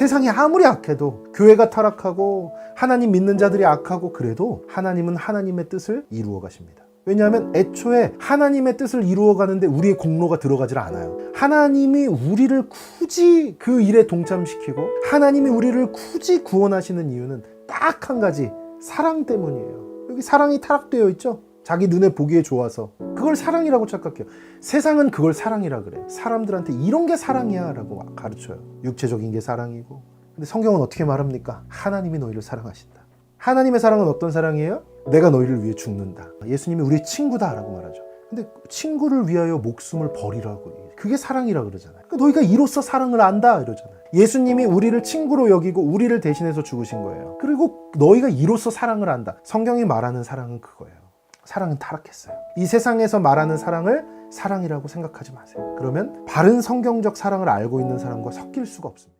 세상이 아무리 악해도 교회가 타락하고 하나님 믿는 자들이 악하고 그래도 하나님은 하나님의 뜻을 이루어 가십니다. 왜냐하면 애초에 하나님의 뜻을 이루어 가는데 우리의 공로가 들어가질 않아요. 하나님이 우리를 굳이 그 일에 동참시키고 하나님이 우리를 굳이 구원하시는 이유는 딱 한 가지 사랑 때문이에요. 여기 사랑이 타락되어 있죠? 자기 눈에 보기에 좋아서 그걸 사랑이라고 착각해요. 세상은 그걸 사랑이라 그래. 사람들한테 이런 게 사랑이야 라고 가르쳐요. 육체적인 게 사랑이고. 근데 성경은 어떻게 말합니까? 하나님이 너희를 사랑하신다. 하나님의 사랑은 어떤 사랑이에요? 내가 너희를 위해 죽는다. 예수님이 우리 친구다 라고 말하죠. 근데 친구를 위하여 목숨을 버리라고. 그게 사랑이라 그러잖아요. 그러니까 너희가 이로써 사랑을 안다 이러잖아요. 예수님이 우리를 친구로 여기고 우리를 대신해서 죽으신 거예요. 그리고 너희가 이로써 사랑을 안다. 성경이 말하는 사랑은 그거예요. 사랑은 타락했어요. 이 세상에서 말하는 사랑을 사랑이라고 생각하지 마세요. 그러면 바른 성경적 사랑을 알고 있는 사람과 섞일 수가 없습니다.